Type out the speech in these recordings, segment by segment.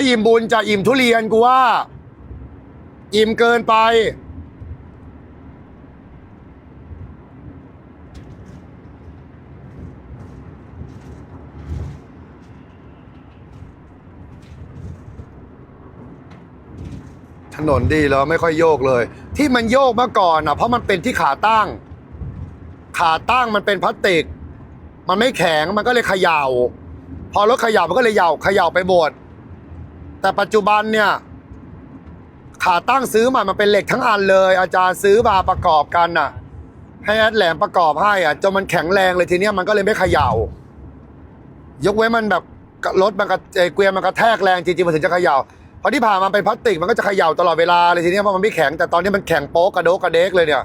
อิ่มบุญจะอิ่มทุเรียนกูว่า อิ่มเกินไป ถนนดีแล้วไม่ค่อยโยกเลย ที่มันโยกเมื่อก่อนอะ เพราะมันเป็นที่ขาตั้ง ขาตั้งมันเป็นพลาสติก มันไม่แข็งมันก็เลยเขยา่า พอรถเขย่ามันก็เลยเหย่าเขย่าไปหมด แต่ปัจจุบันเนี่ย ขาตั้งซื้อมามันเป็นเหล็กทั้งอันเลย อาจารย์ซื้อมาประกอบกันน่ะ ให้แอดแหลมประกอบให้อะจนมันแข็งแรงเลยทีเนี้ยมันก็เลยไม่เขย่า ยกเว้นมันแบบรถมันกระเอ่อเกวียนมันกระแทกแรงจริงๆมันถึงจะเขย่าเพราะที่ผ่านมาเป็นพลาสติกมันก็จะเขย่าตลอดเวลาเลยทีเนี้ยเพราะมันไม่แข็งแต่ตอนนี้มันแข็งโป๊กกระโดกกระเดกเลยเนี่ย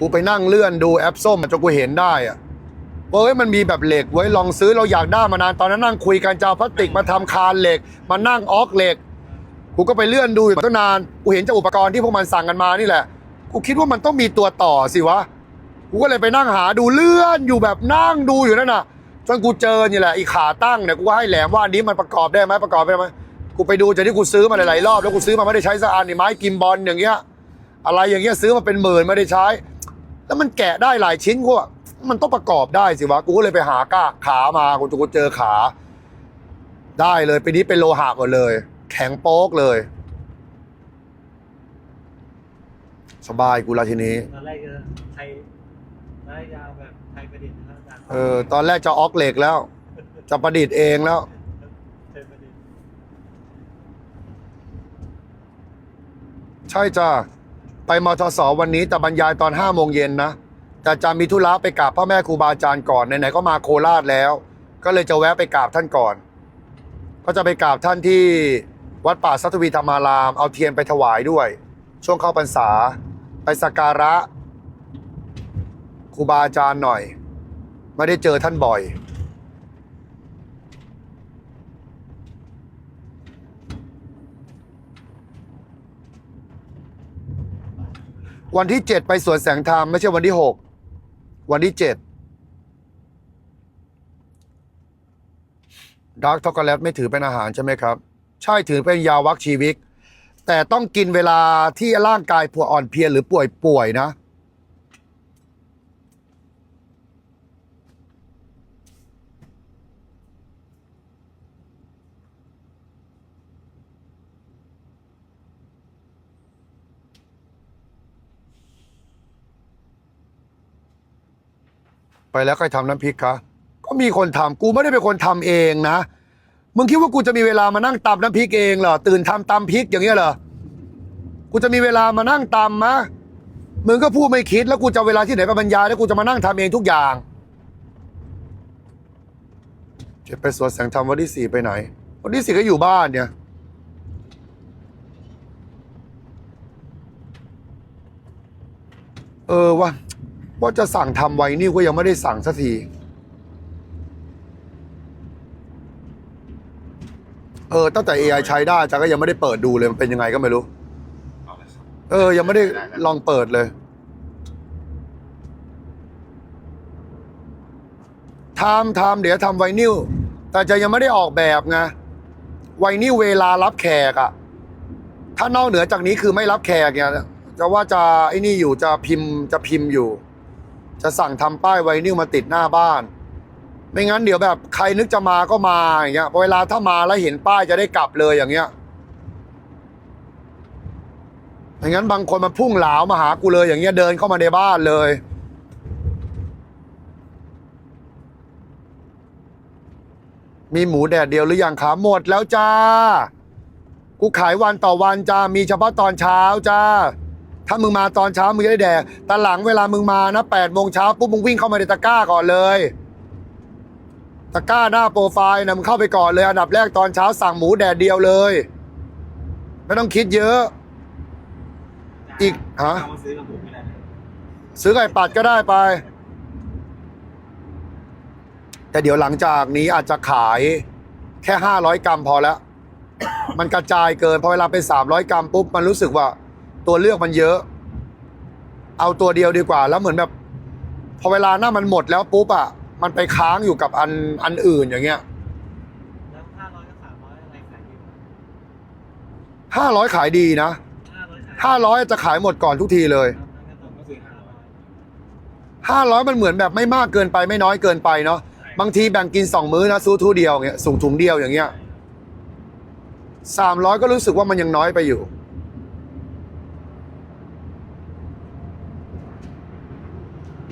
กูไปนั่งเลื่อนดูแอปส้มจนกูเห็นได้อะเฮ้ยมันมีแบบเหล็กไว้ลองซื้อเราอยากได้มานานตอนนั้นนั่งคุยกันจะเอาพลาสติกมาทำคานเหล็ก มานั่งออกเหล็ก กูก็ไปเลื่อนดูอยู่ตั้งนาน กูเห็นเจ้าอุปกรณ์ที่พวกมันสั่งกันมานี่แหละ กูคิดว่ามันต้องมีตัวต่อสิวะ กูก็เลยไปนั่งหาดูเลื่อนอยู่แบบนั่งดูอยู่นั่นน่ะจนกูเจอนี่แหละอีขาตั้งเนี่ยกูก็ให้แหลมว่าอันนี้มันประกอบได้ไหมประกอบได้ไหมกูไปดูจากที่กูซื้อมาหลายๆรอบแล้วกูซื้อมาไม่ได้ใช้สักอันนี่ไม้กิมบอลอย่างเงี้ยอะไรอย่างเงี้ยซื้อมาเป็นหมื่นไม่ได้ใช้ แล้วมันแกะได้หลายชิ้นกูว่ามันต้องประกอบได้สิวะ กูก็เลยไปหาก้าขามากูกูเจอขา ได้เลยปีนี้เป็นโลหะหมดเลย แข็งโป๊กเลย สบายกูละทีนี้ ตอนแรกจะไทยตอนแรกจะเอาแบบไทยประดิษฐ์นะครับอาจารย์เออ ตอนแรกจะออกเหล็กแล้ว จะประดิษฐ์เองแล้ว ไทยประดิษฐ์ ใช่จ้า ไปมทสวันนี้แต่บรรยายตอนห้าโมงเย็นนะ แต่จะมีธุระไปกราบพ่อแม่ครูบาอาจารย์ก่อน ไหนๆก็มาโคราชแล้ว ก็เลยจะแวะไปกราบท่านก่อน ก็จะไปกราบท่านที่วัดป่าสัตวีธรรมาราม เอาเทียนไปถวายด้วย ช่วงเข้าพรรษา ไปสักการะครูบาอาจารย์หน่อย ไม่ได้เจอท่านบ่อย วันที่เจ็ดไปสวนแสงธรรมไม่ใช่วันที่หกวันที่เจ็ดดาร์กช็อกโกแลตไม่ถือเป็นอาหารใช่ไหมครับ ใช่ถือเป็นยาวักชีวิต แต่ต้องกินเวลาที่ร่างกายผัวอ่อนเพลียหรือป่วยป่วยนะ แล้วใครทำน้ำพริกคะก็มีคนทำกูไม่ได้เป็นคนทำเองนะ มึงคิดว่ากูจะมีเวลามานั่งตำน้ำพริกเองเหรอ ตื่นทำตำพริกอย่างเงี้ยเหรอ กูจะมีเวลามานั่งตำมะ มึงก็พูดไม่คิดแล้วกูจะเอาเวลาที่ไหนไปบรรยายแล้วกูจะมานั่งทำเองทุกอย่าง จะไปสวนแสงธรรมวันที่สี่ไปไหน วันที่สี่ก็อยู่บ้านเนี่ยเออวะ ว่าจะสั่งทำไวนิวก็ยังไม่ได้สั่งสักที เออ ตั้งแต่ AI ใช้ได้อาจาก็ยังไม่ได้เปิดดูเลยมันเป็นยังไงก็ไม่รู้ เอาเลยครับเออ ยังไม่ได้ลองเปิดเลย ทำทำเดี๋ยวทำไวนิวแต่จะยังไม่ได้ออกแบบไง ไวนิวเวลารับแขกอะถ้านอกเหนือจากนี้คือไม่รับแขกเนี่ยจะว่าจะไอ้นี่อยู่จะพิมพ์จะพิมพ์อยู่ จะสั่งทำป้ายไวนิวมาติดหน้าบ้าน ไม่งั้นเดี๋ยวแบบใครนึกจะมาก็มาอย่างเงี้ยพอเวลาถ้ามาแล้วเห็นป้ายจะได้กลับเลยอย่างเงี้ยไม่งั้นบางคนมาพุ่งหลามาหากูเลยอย่างเงี้ยเดินเข้ามาในบ้านเลยมีหมูแดดเดียวหรือยังคะหมดแล้วจ้า กูขายวันต่อวันจ้า มีเฉพาะตอนเช้าจ้า ถ้ามึงมาตอนเช้ามึงจะได้แดกแต่หลังเวลามึงมานะแปดโมงเช้าปุ๊บมึงวิ่งเข้ามาในตะกร้าก่อนเลยตะกร้าหน้าโปรไฟล์นะมึงเข้าไปก่อนเลย อันดับแรกตอนเช้าสั่งหมูแดดเดียวเลย ไม่ต้องคิดเยอะ อีกฮะซื้อไก่ปัดก็ได้ไป แต่เดี๋ยวหลังจากนี้อาจจะขายแค่ห้าร้อยกรัมพอแล้ว มันกระจายเกินพอเวลาเป็นสามร้อยกรัมปุ๊บ มันรู้สึกว่า ตัวเลือกมันเยอะ เอาตัวเดียวดีกว่า แล้วเหมือนแบบ พอเวลาหน้ามันหมดแล้วปุ๊บอะมันไปค้างอยู่กับอันอันอื่นอย่างเงี้ยแล้วห้าร้อยกับสามร้อยอะไรขายดีกว่าห้าร้อยขายดีนะห้าร้อยขายห้าร้อยจะขายหมดก่อนทุกทีเลยครับงั้นก็ต้องซื้อห้าร้อยห้าร้อยมันเหมือนแบบไม่มากเกินไปไม่น้อยเกินไปเนาะบางทีแบ่งกินสองมื้อนะซื้อทูเดียวเงี้ยสูงถุงเดียวอย่างเงี้ยสามร้อยก็รู้สึกว่ามันยังน้อยไปอยู่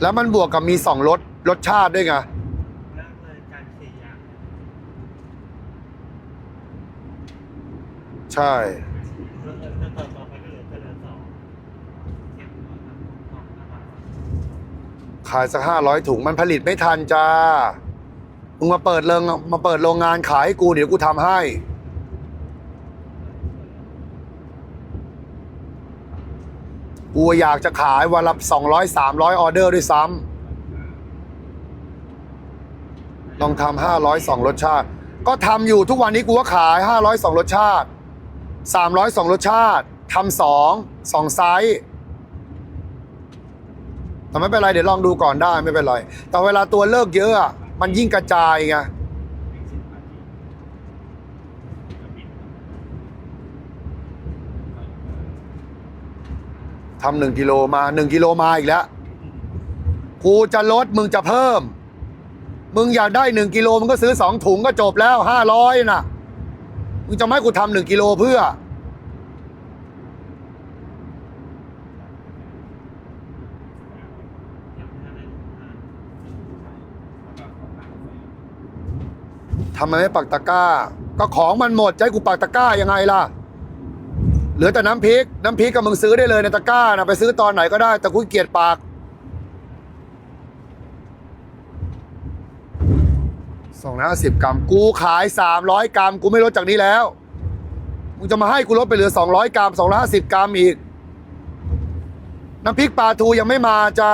แล้วมันบวกกับมีสองรสรสชาติด้วยไงแล้วเลยการสี่อย่างใช่แล้วเออถ้าต่อต่อไปก็เหลือจะเหลือสองเก็บไว้ครับสองห้าบาทขายสักห้าร้อยถุงมันผลิตไม่ทันจ้า มึงมาเปิดเรงมาเปิดโรงงานขายให้กูเดี๋ยวกูทำให้ กูอยากจะขายวันละสองร้อยสามร้อยออเดอร์ด้วยซ้ำลองทำห้าร้อยสองรสชาติ ก็ทำอยู่ทุกวันนี้กูก็ขายห้าร้อยสองรสชาติสามร้อยสองรสชาติทำสองสองไซส์แต่ไม่เป็นไรเดี๋ยวลองดูก่อนได้ไม่เป็นไร แต่เวลาตัวเลิกเยอะอะมันยิ่งกระจายไง ทำหนึ่งกิโลมาหนึ่งกิโลมาอีกแล้ว กูจะลดมึงจะเพิ่ม มึงอยากได้หนึ่งกิโลมึงก็ซื้อสองถุงก็จบแล้วห้าร้อยน่ะมึงจะไม่กูทำหนึ่งกิโลเพื่อยังไม่ทันได้ทานทำไมไม่ปักตะกร้า ก็ของมันหมดจะให้กูปักตะกร้ายังไงล่ะ เหลือแต่น้ำพริก น้ำพริกก็มึงซื้อได้เลยในตะกร้านะไปซื้อตอนไหนก็ได้แต่กูเกลียดปาก สองร้อยสิบกรัม กูขายสามร้อยกรัม กูไม่ลดจากนี้แล้ว มึงจะมาให้กูลดไปเหลือสองร้อยกรัมสองร้อยห้าสิบกรัมอีก น้ำพริกปลาทูยังไม่มาจ้า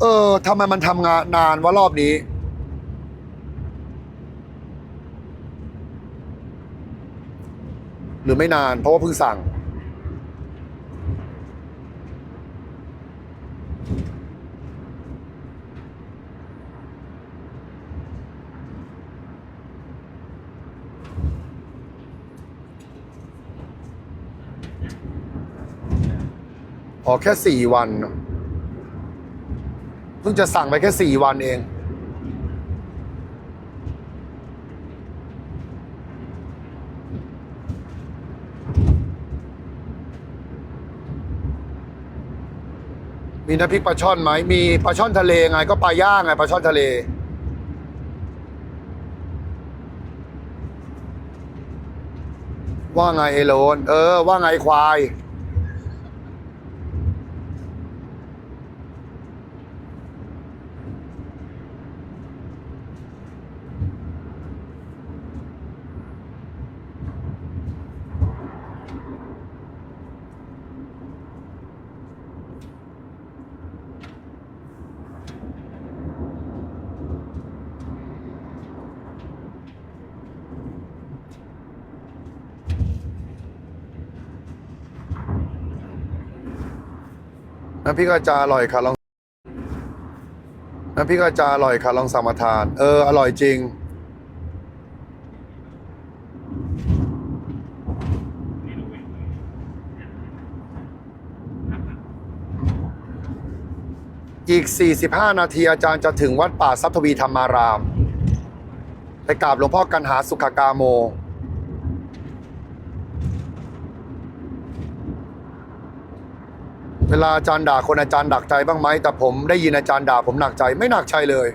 เออทำไมมันทำงานนานวะรอบนี้ หรือไม่นานเพราะว่าเพิ่งสั่ง อ๋อแค่สี่วันเนอะเพิ่งจะสั่งไปแค่สี่วันเอง มีน้ำพริกปลาช่อนไหม มีปลาช่อนทะเลไง ก็ปลาย่างไงปลาช่อนทะเล ว่าไงไอโลน เออ ว่าไงควายำพริกอาจารย์อร่อยค่ะลองน้ำพริกอาจารย์อร่อยค่ะลองสั่งมาทาน เออ อร่อยจริง อีก 45 นาทีอาจารย์จะถึงวัดป่าทรัพทวีธรรมาราม ไปกราบหลวงพ่อกันหาสุขกาโม เวลาอาจารย์ด่าคนอาจารย์หนักใจบ้างไหมแต่ผมได้ยินอาจารย์ด่าผมหนักใจไม่หนักใจเลย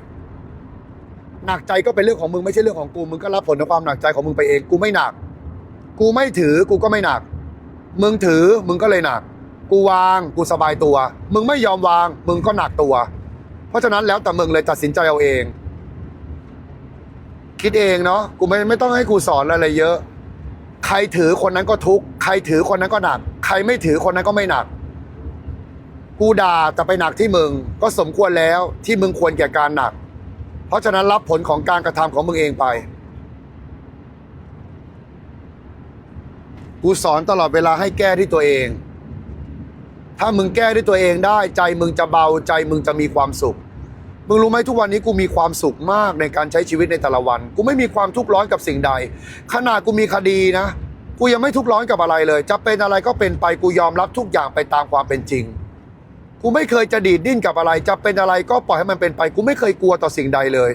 หนักใจก็เป็นเรื่องของมึงไม่ใช่เรื่องของกูมึงก็รับผลของความหนักใจของมึงไปเองกูไม่หนัก กูไม่ถือกูก็ไม่หนัก มึงถือมึงก็เลยหนัก กูวางกูสบายตัว มึงไม่ยอมวาง มึงก็หนักตัว เพราะฉะนั้นแล้วแต่มึงเลยตัดสินใจเอาเอง คิดเองเนาะกูไม่ไม่ต้องให้กูสอนอะไรเยอะ ใครถือคนนั้นก็ทุกข์ใครถือคนนั้นก็หนัก ใครไม่ถือคนนั้นก็ไม่หนัก กูด่าแต่ไปหนักที่มึงก็สมควรแล้วที่มึงควรแก่การหนัก เพราะฉะนั้นรับผลของการกระทำของมึงเองไป กูสอนตลอดเวลาให้แก้ที่ตัวเอง ถ้ามึงแก้ด้วยตัวเองได้ ใจมึงจะเบาใจมึงจะมีความสุข มึงรู้ไหมทุกวันนี้กูมีความสุขมากในการใช้ชีวิตในแต่ละวัน กูไม่มีความทุกข์ร้อนกับสิ่งใด ขนาดกูมีคดีนะ กูยังไม่ทุกข์ร้อนกับอะไรเลย จะเป็นอะไรก็เป็นไปกูยอมรับทุกอย่างไปตามความเป็นจริง กูไม่เคยจะดีดดิ้นกับอะไร จะเป็นอะไรก็ปล่อยให้มันเป็นไป กูไม่เคยกลัวต่อสิ่งใดเลย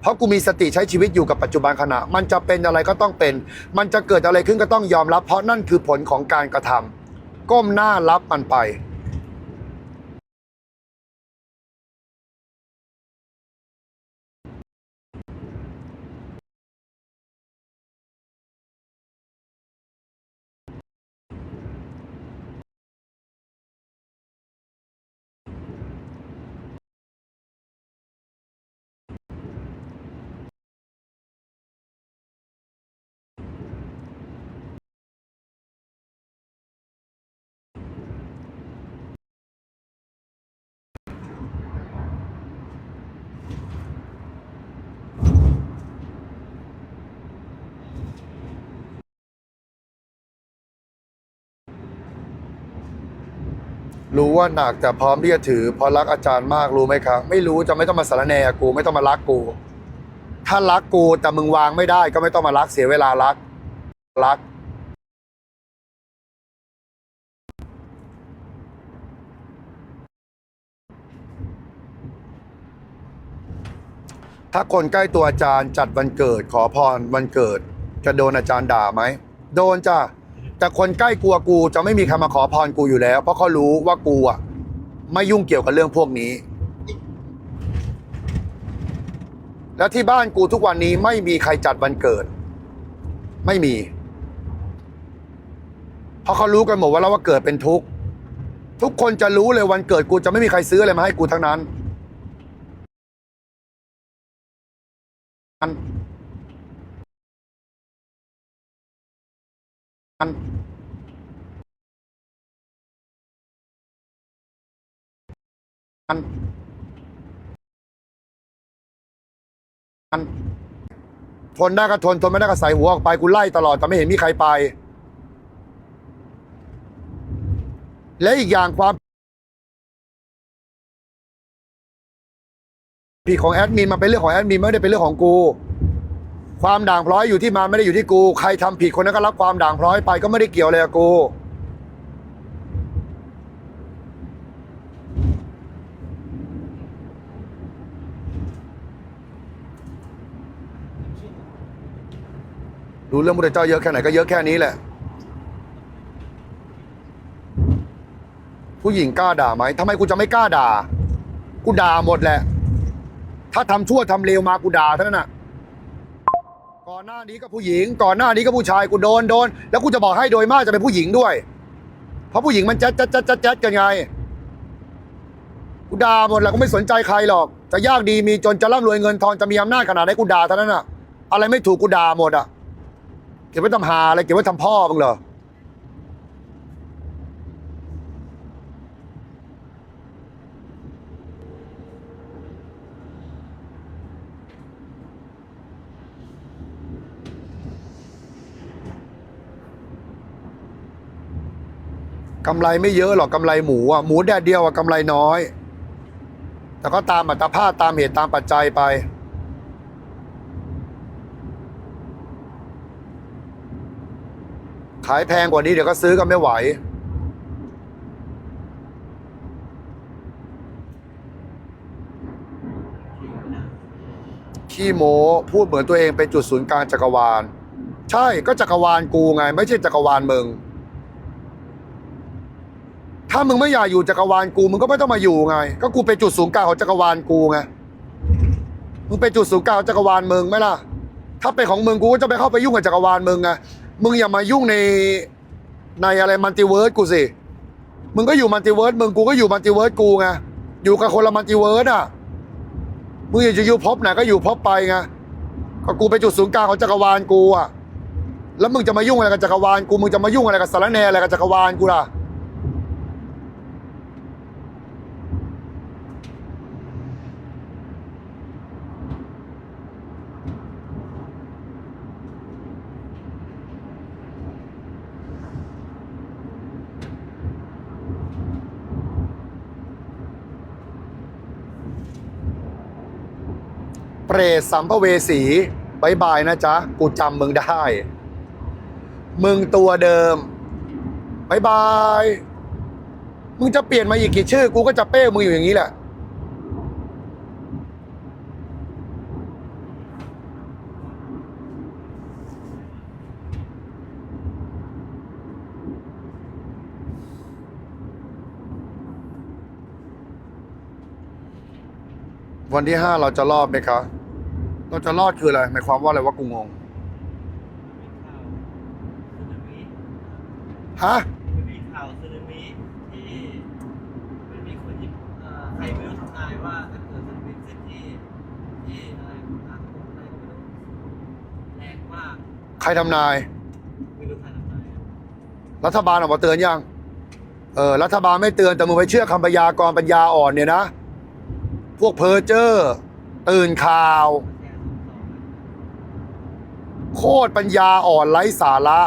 เพราะกูมีสติใช้ชีวิตอยู่กับปัจจุบันขณะ มันจะเป็นอะไรก็ต้องเป็น มันจะเกิดอะไรขึ้นก็ต้องยอมรับ เพราะนั่นคือผลของการกระทำก้มหน้ารับมันไป รู้ว่าหนักแต่พร้อมที่จะถือเพราะรักอาจารย์มากรู้ไหมครับ ไม่รู้จะไม่ต้องมาสารแน่กูไม่ต้องมารักกู ถ้ารักกูแต่มึงวางไม่ได้ก็ไม่ต้องมารักเสียเวลารัก รัก ถ้าคนใกล้ตัวอาจารย์จัดวันเกิด ขอพรวันเกิด จะโดนอาจารย์ด่าไหมโดนจ้ะ แต่คนใกล้กลัวกูจะไม่มีใครมาขอพรกูอยู่แล้ว เพราะเขารู้ว่ากูอะไม่ยุ่งเกี่ยวกับเรื่องพวกนี้ แล้วที่บ้านกูทุกวันนี้ไม่มีใครจัดวันเกิด ไม่มี เพราะเขารู้กันหมดว่าแล้วว่าเกิดเป็นทุกข์ทุกคนจะรู้เลยวันเกิดกูจะไม่มีใครซื้ออะไรมาให้กูทั้งนั้น มันมันมันมันทนได้ก็ทน ทนไม่ได้ก็ใส่หัวออกไปกูไล่ตลอดแต่ไม่เห็นมีใครไป และอีกอย่างความผิดของแอดมินมันเป็นเรื่องของแอดมินไม่ได้เป็นเรื่องของกู ความด่างพร้อยอยู่ที่มาไม่ได้อยู่ที่กู ใครทำผิดคนนั้นก็รับความด่างพร้อยไปก็ไม่ได้เกี่ยวอะไรกับกูรู้เรื่องพุทธเจ้าเยอะแค่ไหนก็เยอะแค่นี้แหละ ผู้หญิงกล้าด่าไหมทำไมกูจะไม่กล้าด่า กูด่าหมดแหละ ถ้าทำชั่วทำเลวมากูด่าเท่านั้นน่ะก่อน หน้านี้ก็ผู้หญิง ก่อนหน้านี้ก็ผู้ชายกูโดนโดน แล้วกูจะบอกให้โดยมากจะเป็นผู้หญิงด้วย เพราะผู้หญิงมันแจ๊ดแจ๊ดแจ๊ดแจ๊ดแจ๊ดกันไงกูด่าหมดแหละกูไม่สนใจใครหรอก จะยากดีมีจนจะร่ำรวยเงินทองจะมีอำนาจขนาดไหนกูด่าเท่านั้นน่ะอะไรไม่ถูกกูด่าหมดอะเก็บไว้ทำหาอะไรเก็บไว้ทำพ่อมึงเหรอ กำไรไม่เยอะหรอกกำไรหมูอะหมูแดดเดียวอะกำไรน้อย แต่ก็ตามอัตภาพตามเหตุตามปัจจัยไป ขายแพงกว่านี้เดี๋ยวก็ซื้อกันไม่ไหวขี้โม้พูดเหมือนตัวเองเป็นจุดศูนย์กลางจักรวาล ใช่ก็จักรวาลกูไง ไม่ใช่จักรวาลมึง ถ้ามึงไม่อยากอยู่จักรวาลกู มึงก็ไม่ต้องมาอยู่ไง ก็กูเป็นจุดศูนย์กลางของจักรวาลกูไง มึงเป็นจุดศูนย์กลางของจักรวาลมึงไหมล่ะ ถ้าเป็นของมึงกูก็จะไปเข้าไปยุ่งกับจักรวาลมึงไง มึงอย่ามายุ่งในในอะไรมัลติเวิร์สกูสิ มึงก็อยู่มัลติเวิร์สมึงกูก็อยู่มัลติเวิร์สกูไง อยู่กับคนละมัลติเวิร์สอะ มึงอยากจะอยู่ภพไหนก็อยู่ภพไปไง ก็กูเป็นจุดศูนย์กลางของจักรวาลกูอะ แล้วมึงจะมายุ่งอะไรกับจักรวาลกู มึงจะมายุ่งอะไรกับสารแนอะไรกับจักรวาลกูล่ะ รตสัมภเวสีบายบายนะจ๊ะ กูจำมึงได้ มึงตัวเดิมบายบาย มึงจะเปลี่ยนมาอีกกี่ชื่อ กูก็จะเป้มึงอยู่อย่างนี้แหละ วันที่ห้าเราจะรอดไหมคะ เราจะรอดคืออะไรหมายความว่าอะไรว่ากูงงฮะมันมีข่าวสึนามิที่มันมีคนญี่ปุ่นเอ่อใครไม่รู้ทำนายว่าถ้าเกิดสึนามิขึ้นที่ที่อะไรทางตรงอะไรไม่รู้แรงมากใครทำนายไม่รู้ใครทำนายอะรัฐบาลออกมาเตือนยังเออรัฐบาลไม่เตือนแต่มึงไปเชื่อคำพยากรณ์ปัญญาอ่อนเนี่ยนะ พวกเพอเจอร์ตื่นข่าว แค่สองสองอะ โคตรปัญญาอ่อนไร้สาระ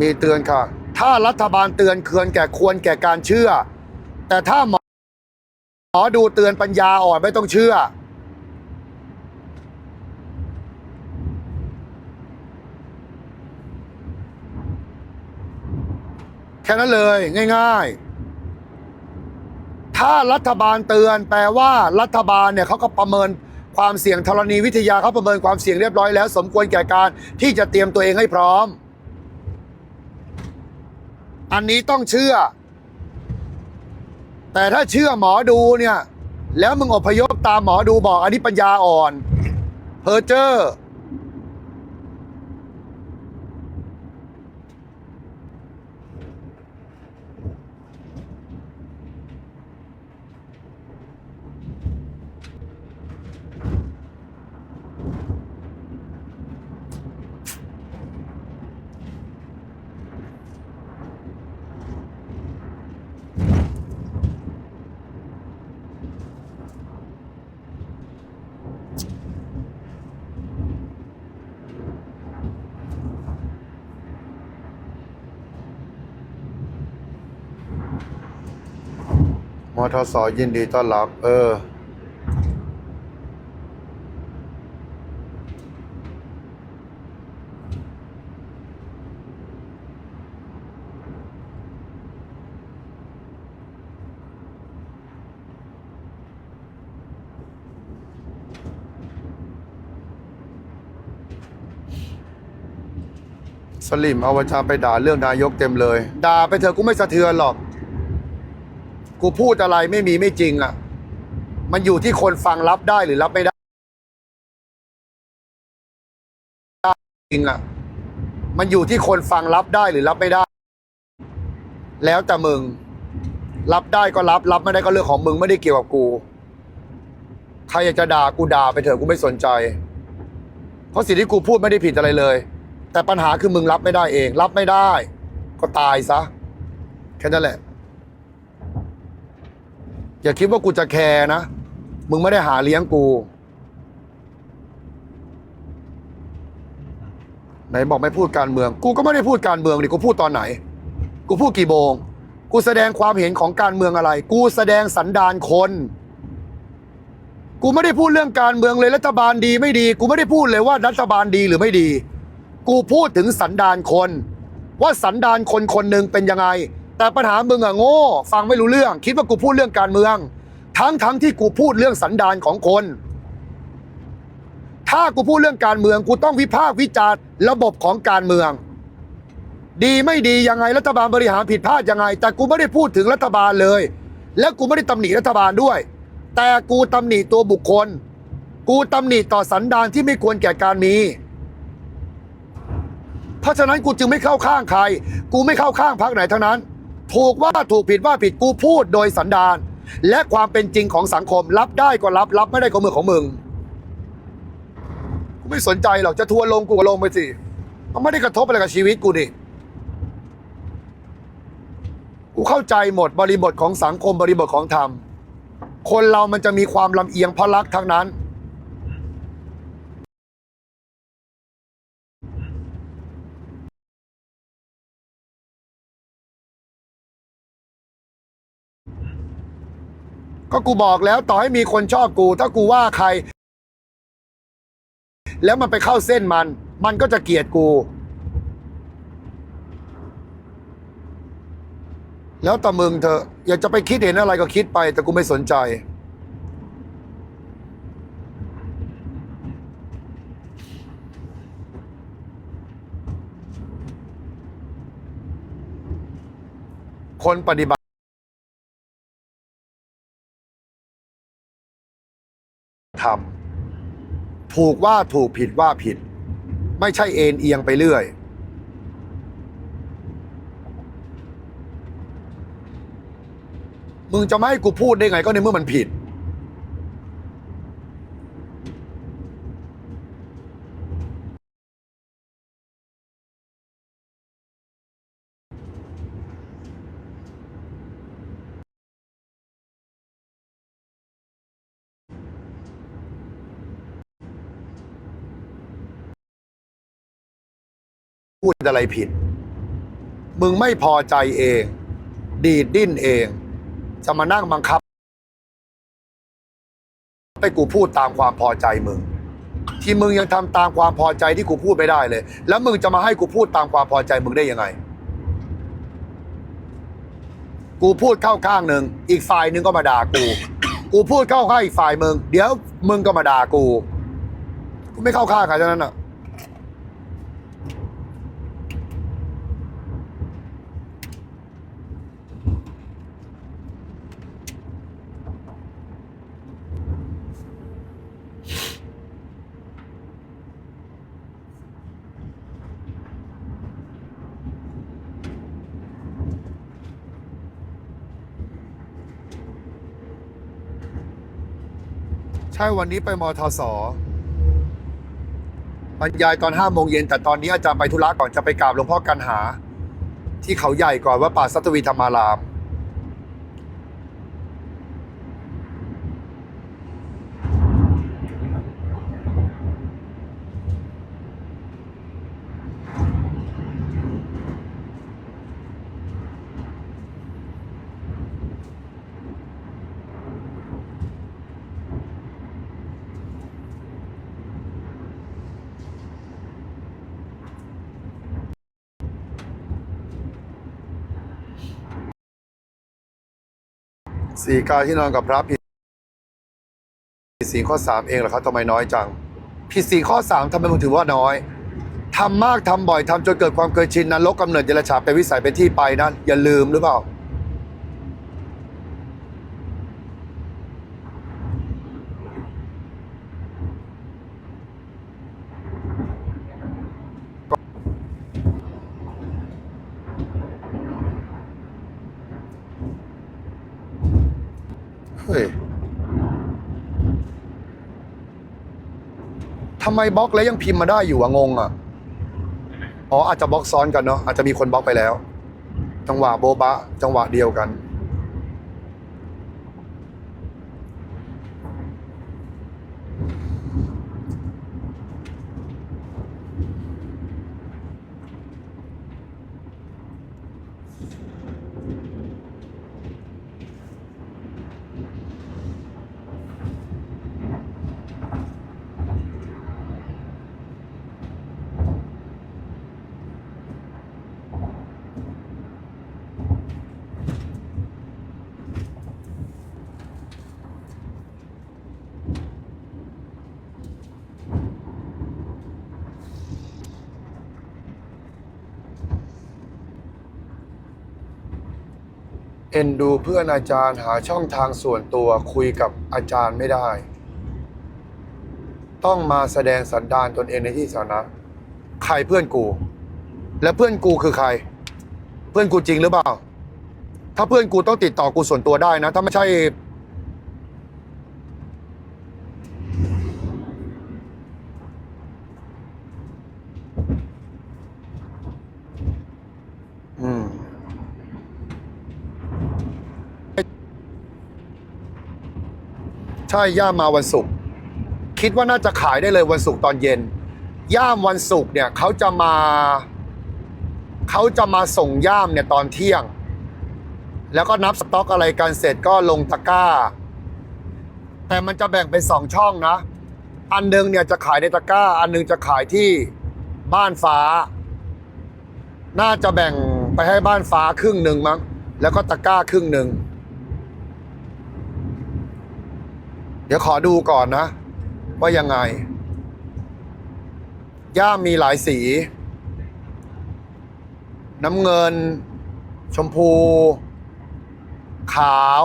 มีเตือนค่ะ ถ้ารัฐบาลเตือนเควรแก่ควรแก่การเชื่อ แต่ถ้าหมอหมอดูเตือนปัญญาอ่อนไม่ต้องเชื่อ แค่นั้นเลยง่าย ๆ ถ้ารัฐบาลเตือนแปลว่ารัฐบาลเนี่ยเขาก็ประเมินความเสี่ยงธรณีวิทยาเขาประเมินความเสี่ยงเรียบร้อยแล้ว สมควรแก่การที่จะเตรียมตัวเองให้พร้อม อันนี้ต้องเชื่อ แต่ถ้าเชื่อหมอดูเนี่ย แล้วมึงอพยพตามหมอดูบอกอันนี้ปัญญาอ่อนเพอเจอร์ มทสยินดีต้อนรับ เออ สลิมเอาวจาไปด่าเรื่องนายกเต็มเลย ด่าไปเถอะกูไม่สะเทือนหรอก กูพูดอะไรไม่มีไม่จริงอะ มันอยู่ที่คนฟังรับได้หรือรับไม่ได้จริงอะ มันอยู่ที่คนฟังรับได้หรือรับไม่ได้ แล้วแต่มึง รับได้ก็รับ รับไม่ได้ก็เรื่องของมึงไม่ได้เกี่ยวกับกู ใครอยากจะด่ากูด่าไปเถอะกูไม่สนใจ เพราะสิ่งที่กูพูดไม่ได้ผิดอะไรเลย แต่ปัญหาคือมึงรับไม่ได้เอง รับไม่ได้ ก็ตายซะ แค่นั้นแหละ อย่าคิดว่ากูจะแคร์นะ มึงไม่ได้หาเลี้ยงกู ไหนบอกไม่พูดการเมือง กูก็ไม่ได้พูดการเมืองดิกูพูดตอนไหน กูพูดกี่โมง กูแสดงความเห็นของการเมืองอะไร กูแสดงสันดานคน กูไม่ได้พูดเรื่องการเมืองเลยรัฐบาลดีไม่ดี กูไม่ได้พูดเลยว่ารัฐบาลดีหรือไม่ดี กูพูดถึงสันดานคน ว่าสันดานคนคนหนึ่งเป็นยังไง แต่ปัญหามึงอะโง่ ฟังไม่รู้เรื่อง คิดว่ากูพูดเรื่องการเมือง ทั้งทั้งที่กูพูดเรื่องสันดานของคน ถ้ากูพูดเรื่องการเมือง กูต้องวิพากษ์วิจารณ์ระบบของการเมือง ดีไม่ดียังไงรัฐบาลบริหารผิดพลาดยังไง แต่กูไม่ได้พูดถึงรัฐบาลเลย และกูไม่ได้ตำหนิรัฐบาลด้วย แต่กูตำหนิตัวบุคคล กูตำหนิต่อสันดานที่ไม่ควรแก่การมีเพราะฉะนั้นกูจึงไม่เข้าข้างใคร กูไม่เข้าข้างพรรคไหนทั้งนั้น ถูกว่าถูกผิดว่าผิดกูพูดโดยสันดาน และความเป็นจริงของสังคมรับได้ก็รับรับไม่ได้ก็มือของมึงกูไม่สนใจหรอกจะทัวร์ลงกูก็ลงไปสิมันไม่ได้กระทบอะไรกับชีวิตกูดิกูเข้าใจหมดบริบทของสังคมบริบทของธรรม คนเรามันจะมีความลำเอียงเพราะรักทั้งนั้น ก็กูบอกแล้วต่อให้มีคนชอบกู ถ้ากูว่าใคร แล้วมันไปเข้าเส้นมัน มันก็จะเกลียดกู แล้วแต่มึงเถอะอยากจะไปคิดเห็นอะไรก็คิดไป แต่กูไม่สนใจ คนปฏิบัติ ทำถูกว่าถูกผิดว่าผิด ไม่ใช่เอ็นเอียงไปเรื่อย มึงจะไม่ให้กูพูดได้ไงก็ในเมื่อมันผิด พูด อะไรผิด มึงไม่พอใจเอง ดีดดิ้นเอง จะมานั่งบังคับให้กูพูดตามความพอใจมึง ที่มึงยังทำตามความพอใจที่กูพูดไม่ได้เลย แล้วมึงจะมาให้กูพูดตามความพอใจมึงได้ยังไง กูพูดเข้าข้างหนึ่งอีกฝ่ายหนึ่งก็มาด่ากู กูพูดเข้าข้างอีกฝ่ายมึง เดี๋ยวมึงก็มาด่ากู กูไม่เข้าข้างใครทั้งนั้นอะ ใช่วันนี้ไปมทสบรรยายตอนห้าโมงเย็นแต่ตอนนี้อาจารย์ไปธุระก่อนจะไปกราบหลวงพ่อกันหา ที่เขาใหญ่ก่อนว่าป่าสัตวีธรรมาราม สี่กาที่นอนกับพระผิดสีข้อสามเองเหรอครับทำไมน้อยจัง ผิดสีข้อสามทำไมมึงถือว่าน้อยทำมากทำบ่อยทำจนเกิดความเคยชินนรกกำเนิดเดรัจฉานเป็นวิสัยเป็นที่ไปนั้นอย่าลืมหรือเปล่า เฮ้ยทำไมบล็อกแล้วยังพิมพ์มาได้อยู่อะงงอะอ๋ออาจจะบล็อกซ้อนกันเนาะอาจจะมีคนบล็อกไปแล้ว จังหวะโบบะ จังหวะเดียวกัน เอ็นดูเพื่อนอาจารย์หาช่องทางส่วนตัวคุยกับอาจารย์ไม่ได้ ต้องมาแสดงสันดานตนเองในที่สาธารณะใครเพื่อนกู และเพื่อนกูคือใคร เพื่อนกูจริงหรือเปล่า ถ้าเพื่อนกูต้องติดต่อกูส่วนตัวได้นะ ถ้าไม่ใช่ ใช่ย่ามมาวันศุกร์คิดว่าน่าจะขายได้เลยวันศุกร์ตอนเย็น ย่ามวันศุกร์เนี่ยเขาจะมาเขาจะมาส่งย่ามเนี่ยตอนเที่ยง แล้วก็นับสต็อกอะไรกันเสร็จก็ลงตะกร้า แต่มันจะแบ่งเป็นสองช่องนะ อันนึงเนี่ยจะขายในตะกร้า อันนึงจะขายที่บ้านฟ้า น่าจะแบ่งไปให้บ้านฟ้าครึ่งหนึ่งมั้งแล้วก็ตะกร้าครึ่งหนึ่ง ดี๋ยวขอดูก่อนนะ ว่ายังไง ย่ามมีหลายสี น้ำเงิน ชมพู ขาว